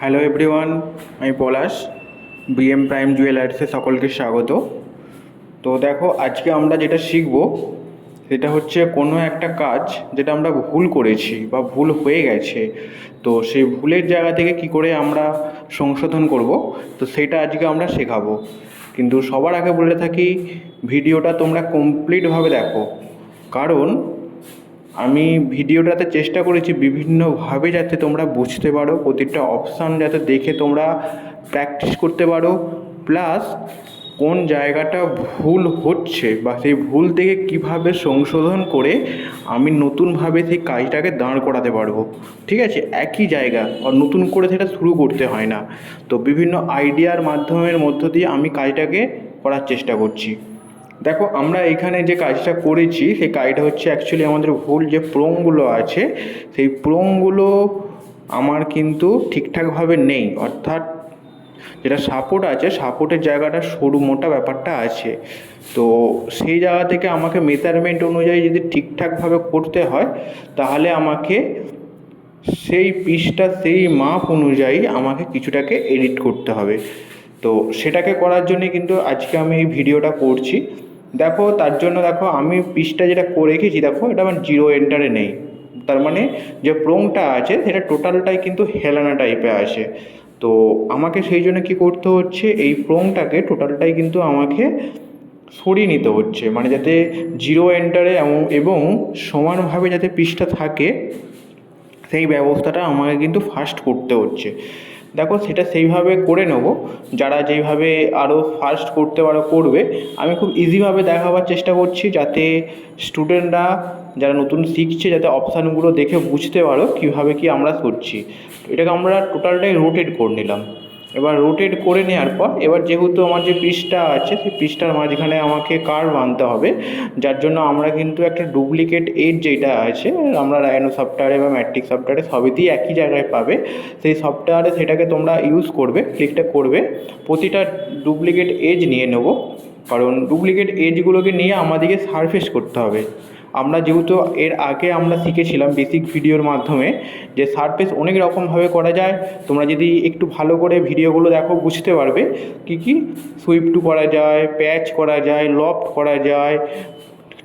Hello everyone আমি পলাশ BM prime জুয়েলার্সে সকলকে স্বাগত। তো দেখো, আজকে আমরা যেটা শিখব, সেটা হচ্ছে কোনো একটা কাজ যেটা আমরা ভুল করেছি বা ভুল হয়ে গেছে। তো সেই ভুলের জায়গা থেকে কি করে আমরা সংশোধন করব, তো সেটা আজকে আমরা শেখাবো। কিন্তু সবার আগে বলে থাকি, ভিডিওটা তোমরা কমপ্লিটভাবে দেখো। কারণ আমি ভিডিওটাতে চেষ্টা করেছি বিভিন্নভাবে যাতে তোমরা বুঝতে পারো, প্রতিটা অপশান যাতে দেখে তোমরা প্র্যাকটিস করতে পারো প্লাস কোন জায়গাটা ভুল হচ্ছে বা সেই ভুল থেকে কীভাবে সংশোধন করে আমি নতুনভাবে সেই কাজটাকে দাঁড় করাতে পারব। ঠিক আছে? একই জায়গা, আর নতুন করে সেটা শুরু করতে হয় না। তো বিভিন্ন আইডিয়ার মাধ্যমের মধ্য দিয়ে আমি কাজটাকে করার চেষ্টা করছি। দেখো, আমরা এখানে যে কাজটা করেছি, সেই কাজটা হচ্ছে অ্যাকচুয়ালি আমাদের ভুল যে প্রোংগুলো আছে, সেই প্রোংগুলো আমার কিন্তু ঠিকঠাকভাবে নেই। অর্থাৎ যেটা সাপোর্ট আছে সাপোর্টের জায়গাটা সরু মোটা ব্যাপারটা আছে। তো সেই জায়গা থেকে আমাকে মেজারমেন্ট অনুযায়ী যদি ঠিকঠাকভাবে করতে হয়, তাহলে আমাকে সেই পিসটা, সেই মাপ অনুযায়ী আমাকে কিছুটাকে এডিট করতে হবে। তো সেটাকে করার জন্যে কিন্তু আজকে আমি এই ভিডিওটা করছি। দেখো, তার জন্য দেখো, আমি পিসটা যেটা করে রেখেছি, দেখো, এটা আমার জিরো এন্টারে নেই। তার মানে যে প্রোংটা আছে, সেটা টোটালটাই কিন্তু হেলানা টাইপে আছে তো আমাকে সেই জন্য কী করতে হচ্ছে? এই প্রোংটাকে টোটালটাই কিন্তু আমাকে সরিয়ে নিতে হচ্ছে। মানে যাতে জিরো এন্টারে এবং সমানভাবে যাতে পিসটা থাকে, সেই ব্যবস্থাটা আমাকে কিন্তু ফার্স্ট করতে হচ্ছে। দেখো সেটা সেইভাবে করে নেব। যারা যেইভাবে আরও ফার্স্ট করতে পারো করবে। আমি খুব ইজিভাবে দেখাবার চেষ্টা করছি যাতে স্টুডেন্টরা যারা নতুন শিখছে, যাতে অপশানগুলো দেখে বুঝতে পারো কীভাবে কি আমরা করছি। এটাকে আমরা টোটালটাই রোটেট করে নিলাম। এবার রোটেট করে নেওয়ার পর, এবার যেহেতু আমার যে পিসটা আছে, সেই পিসটার মাঝখানে আমাকে কার্ভ আনতে হবে, যার জন্য আমরা কিন্তু একটা ডুপ্লিকেট এজ যেটা আছে, আমরা রায়নো সফটওয়্যারে বা ম্যাট্রিক সফটওয়্যারে সবেতেই একই জায়গায় পাবে। সেই সফটওয়্যারে সেটাকে তোমরা ইউজ করবে ক্লিকটা করবে, প্রতিটা ডুপ্লিকেট এজ নিয়ে নেব। কারণ ডুপ্লিকেট এজগুলোকে নিয়ে আমাদেরকে সারফেস করতে হবে। আমরা যেহেতু এর আগে আমরা শিখেছিলাম বেসিক ভিডিওর মাধ্যমে যে সারফেস অনেক রকমভাবে করা যায়, তোমরা যদি একটু ভালো করে ভিডিওগুলো দেখো বুঝতে পারবে কী কী সুইপটু করা যায় প্যাচ করা যায় লফট করা যায়,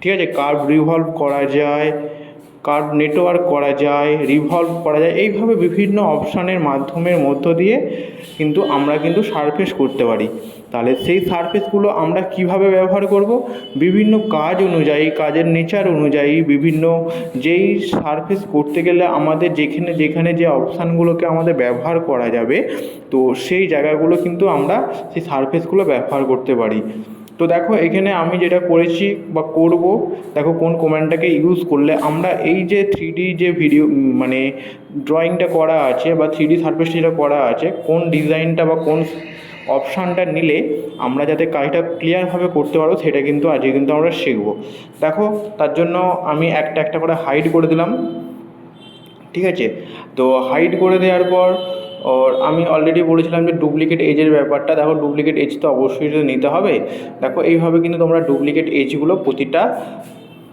ঠিক আছে কার্ভ রিভলভ করা যায় কার্ভ নেটওয়ার্ক করা যায় রিভলভ করা যায়, এইভাবে বিভিন্ন অপশানের মাধ্যমের মধ্য দিয়ে কিন্তু আমরা কিন্তু সারফেস করতে পারি। তাহলে সেই সারফেসগুলো আমরা কীভাবে ব্যবহার করব? বিভিন্ন কাজ অনুযায়ী, কাজের নেচার অনুযায়ী বিভিন্ন যেই সারফেস করতে গেলে আমাদের যেখানে যেখানে যে অপশানগুলোকে আমাদের ব্যবহার করা যাবে, তো সেই জায়গাগুলো কিন্তু আমরা সেই সারফেসগুলো ব্যবহার করতে পারি। তো দেখো, এখানে আমি যেটা করেছি বা করব, দেখো কোন কমান্ডটাকে ইউজ করলে আমরা এই যে থ্রি যে ভিডিও মানে ড্রয়িংটা করা আছে বা থ্রি ডি সারফেস করা আছে, কোন ডিজাইনটা বা কোন অপশানটা নিলে আমরা যাতে কাজটা ক্লিয়ারভাবে করতে পারব, সেটা কিন্তু আজকে কিন্তু আমরা শিখব। দেখো, তার জন্য আমি একটা একটা করে হাইড করে দিলাম, ঠিক আছে? তো হাইড করে দেওয়ার পর ওর আমি অলরেডি বলেছিলাম যে ডুপ্লিকেট এজের ব্যাপারটা। দেখো ডুপ্লিকেট এজ তো অবশ্যই নিতে হবে, দেখো, এইভাবে কিন্তু তোমরা ডুপ্লিকেট এজগুলো প্রতিটা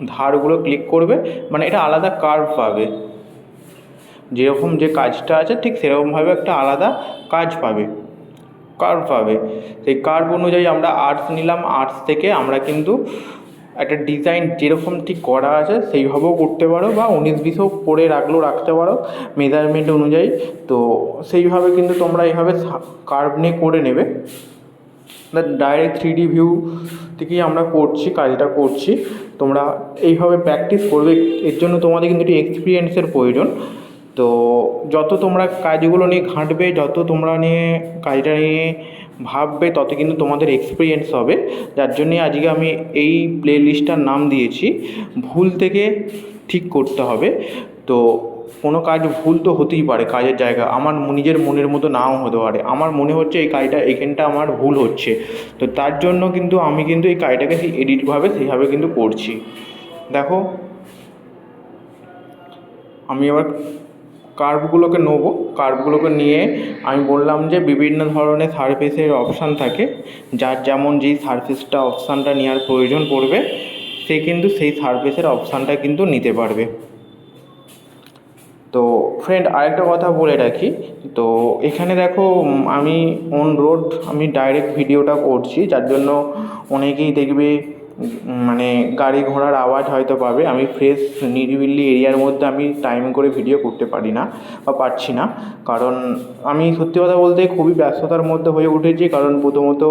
ধারগুলো ক্লিক করবে। মানে এটা আলাদা কার্ভ পাবে। যেরকম যে কাজটা আছে, ঠিক সেরকমভাবে একটা আলাদা কাজ পাবে। কার্ভ পাবে। সেই কার্ভ অনুযায়ী আমরা আর্টস নিলাম। আর্টস থেকে আমরা কিন্তু একটা ডিজাইন যেরকম ঠিক করা আছে, সেইভাবেও করতে পারো বা উনিশ বিশও করে রাখলেও রাখতে পারো মেজারমেন্ট অনুযায়ী। তো সেইভাবে কিন্তু তোমরা এইভাবে কার্ভ নিয়ে করে নেবে। ডাইরেক্ট থ্রি ডি ভিউ থেকেই আমরা করছি, কাজটা করছি। তোমরা এইভাবে প্র্যাকটিস করবে, এর জন্য তোমাদের কিন্তু একটি এক্সপিরিয়েন্সের প্রয়োজন। তো যত তোমরা কাজগুলো নিয়ে ঘাঁটবে, যত তোমরা নিয়ে কাজটা নিয়ে ভাববে তত কিন্তু তোমাদের এক্সপিরিয়েন্স হবে। যার জন্যে আজকে আমি এই প্লে লিস্টটার নাম দিয়েছি, ভুল থেকে ঠিক করতে হবে। তো কোনো কাজ ভুল তো হতেই পারে, কাজের জায়গা। আমার নিজের মনের মতো নাও হতে পারে। আমার মনে হচ্ছে এই কাজটা, এখানটা আমার ভুল হচ্ছে। তো তার জন্য কিন্তু আমি কিন্তু এই কাজটাকে সেই এডিটভাবে সেইভাবে কিন্তু করছি। দেখো, আমি এবার কার্ভগুলোকে নেব। কার্ভগুলোকে নিয়ে আমি বললাম যে বিভিন্ন ধরনের সারফেসের অপশান থাকে। যার যেমন যেই সারফেসটা অপশানটা নেওয়ার প্রয়োজন পড়বে, সে কিন্তু সেই সারফেসের অপশানটা কিন্তু নিতে পারবে। তো ফ্রেন্ড আরেকটা কথা বলে রাখি। তো এখানে দেখো আমি অন রোড আমি ডাইরেক্ট ভিডিওটা করছি, যার জন্য অনেকেই দেখবে মানে গাড়ি ঘোড়ার আওয়াজ হয়তো পাবে। আমি ফ্রেশ নিরিবিলি এরিয়ার মধ্যে আমি টাইম করে ভিডিও করতে পারি না বা পারছি না। কারণ আমি সত্যি কথা বলতে খুবই ব্যস্ততার মধ্যে হয়ে উঠেছি। কারণ প্রথমত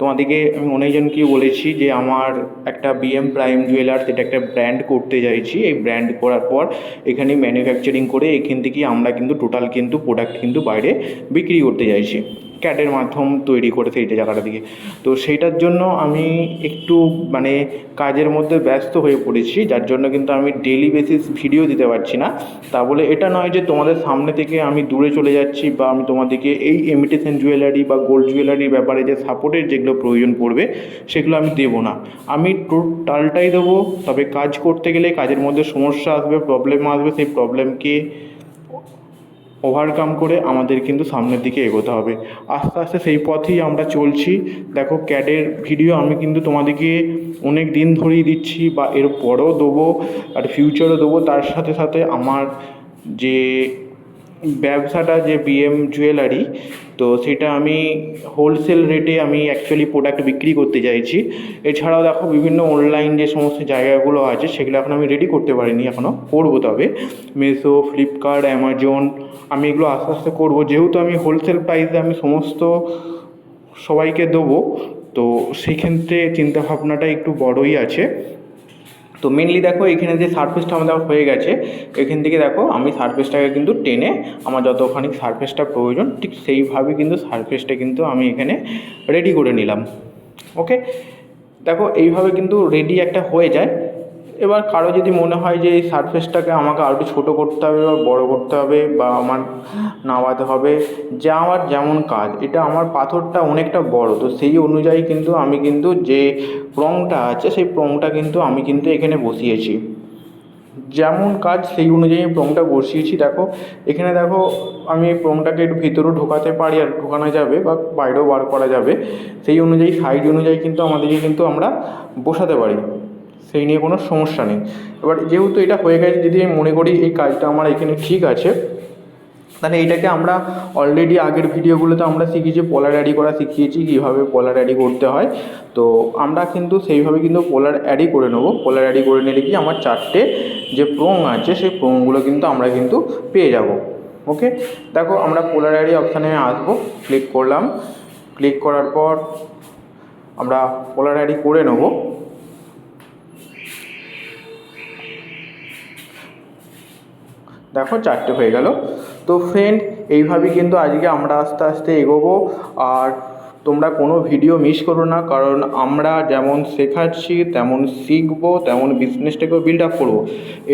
তোমাদেরকে আমি অনেকজনকেই বলেছি যে আমার একটা বিএম প্রাইম জুয়েলার্স এটা একটা ব্র্যান্ড করতে চাইছি। এই ব্র্যান্ড করার পর এখানে ম্যানুফ্যাকচারিং করে এখান থেকেই আমরা কিন্তু টোটাল কিন্তু প্রোডাক্ট কিন্তু বাইরে বিক্রি করতে চাইছি। ক্যাটের মাধ্যম তৈরি করে সেই জায়গাটা দিকে। তো সেইটার জন্য আমি একটু মানে কাজের মধ্যে ব্যস্ত হয়ে পড়েছি, যার জন্য কিন্তু আমি ডেলি বেসিস ভিডিও দিতে পারছি না। তা বলে এটা নয় যে তোমাদের সামনে থেকে আমি দূরে চলে যাচ্ছি বা আমি তোমাদেরকে এই ইমিটেশন জুয়েলারি বা গোল্ড জুয়েলারির ব্যাপারে যে সাপোর্টের যেগুলো প্রয়োজন পড়বে, সেগুলো আমি দেবো না। আমি টোটালটাই দেবো, তবে কাজ করতে গেলে কাজের মধ্যে সমস্যা আসবে প্রবলেম আসবে, সেই প্রবলেমকে ওভারকাম করে আমাদের কিন্তু সামনের দিকে এগোতে হবে। আস্তে আস্তে সেই পথেই আমরা চলছি। দেখো ক্যাডের ভিডিও আমি কিন্তু তোমাদেরকে অনেক দিন ধরেই দিচ্ছি বা এর পরেও দেবো আর ফিউচারও দেবো। তার সাথে সাথে আমার যে ব্যবসাটা, যে বিএম জুয়েলারি তো সেটা আমি হোলসেল রেটে আমি অ্যাকচুয়ালি প্রোডাক্ট বিক্রি করতে চাইছি। এছাড়াও দেখো বিভিন্ন অনলাইন যে সমস্ত জায়গাগুলো আছে, সেগুলো এখন আমি রেডি করতে পারিনি এখনও করব তবে। মিশো ফ্লিপকার্ট অ্যামাজন আমি এগুলো আস্তে আস্তে করব। যেহেতু আমি হোলসেল প্রাইসে আমি সমস্ত সবাইকে দেবো, তো সেক্ষেত্রে চিন্তাভাবনাটা একটু বড়ই আছে। তো মেনলি দেখো এখানে যে সারফেসটা আমাদের হয়ে গেছে, এখান থেকে দেখো আমি সারফেসটাকে কিন্তু টেনে আমার যতখানি সারফেসটা প্রয়োজন, ঠিক সেইভাবে কিন্তু সারফেসটা কিন্তু আমি এখানে রেডি করে নিলাম। ওকে দেখো এইভাবে কিন্তু রেডি একটা হয়ে যায়। এবার কারও যদি মনে হয় যে এই সারফেসটাকে আমাকে আরও একটু ছোটো করতে হবে বা বড়ো করতে হবে বা আমার নামাতে হবে, যা আমার যেমন কাজ, এটা আমার পাথরটা অনেকটা বড়। তো সেই অনুযায়ী কিন্তু আমি কিন্তু যে প্রংটা আছে, সেই প্রংটা কিন্তু আমি কিন্তু এখানে বসিয়েছি। যেমন কাজ, সেই অনুযায়ী প্রংটা বসিয়েছি। দেখো, এখানে দেখো, আমি এই প্রংটাকে একটু ভিতরেও ঢোকাতে পারি আর ঢোকানো যাবে বা বাইরেও বার করা যাবে। সেই অনুযায়ী সাইজ অনুযায়ী কিন্তু আমাদেরকে কিন্তু আমরা বসাতে পারি। সেই নিয়ে কোনো সমস্যা নেই। এবার যেহেতু এটা হয়ে গেছে, যদি আমি মনে করি এই কাজটা আমার এখানে ঠিক আছে, তাহলে এটাকে আমরা অলরেডি আগের ভিডিওগুলোতে আমরা শিখেছি পোলার অ্যাডি করা শিখিয়েছি, কীভাবে পোলার অ্যাডি করতে হয়। তো আমরা কিন্তু সেইভাবে কিন্তু পোলার অ্যাডি করে নেব। পোলার অ্যাডি করে নিলে কি আমার চারটে যে প্রং আছে, সেই প্রংগুলো কিন্তু আমরা কিন্তু পেয়ে যাব। ওকে দেখো, আমরা পোলার অ্যাডি অপশানে আসব ক্লিক করলাম। ক্লিক করার পর আমরা পোলার অ্যাডি করে নেব। দেখো চারটে হয়ে গেল। তো ফ্রেন্ড এইভাবেই কিন্তু আজকে আমরা আস্তে আস্তে এগোবো। আর তোমরা কোনো ভিডিও মিস করো না, কারণ আমরা যেমন শেখাচ্ছি, তেমন শিখব, তেমন বিজনেসটাকেও বিল্ড আপ করব।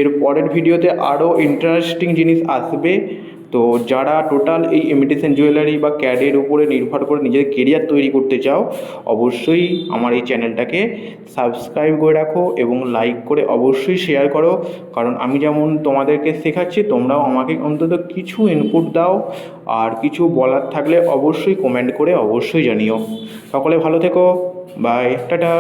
এর পরের ভিডিওতে আরও ইন্টারেস্টিং জিনিস আসবে। তো যারা টোটাল এই ইমিটেশন জুয়েলারি বা ক্যাডের উপরে নির্ভর করে নিজের কেরিয়ার তৈরি করতে চাও, অবশ্যই আমার এই চ্যানেলটাকে সাবস্ক্রাইব করে রাখো এবং লাইক করে অবশ্যই শেয়ার করো। কারণ আমি যেমন তোমাদেরকে শেখাচ্ছি, তোমরাও আমাকে অন্তত কিছু ইনপুট দাও। আর কিছু বলার থাকলে অবশ্যই কমেন্ট করে অবশ্যই জানিও। সকলে ভালো থেকো। By tata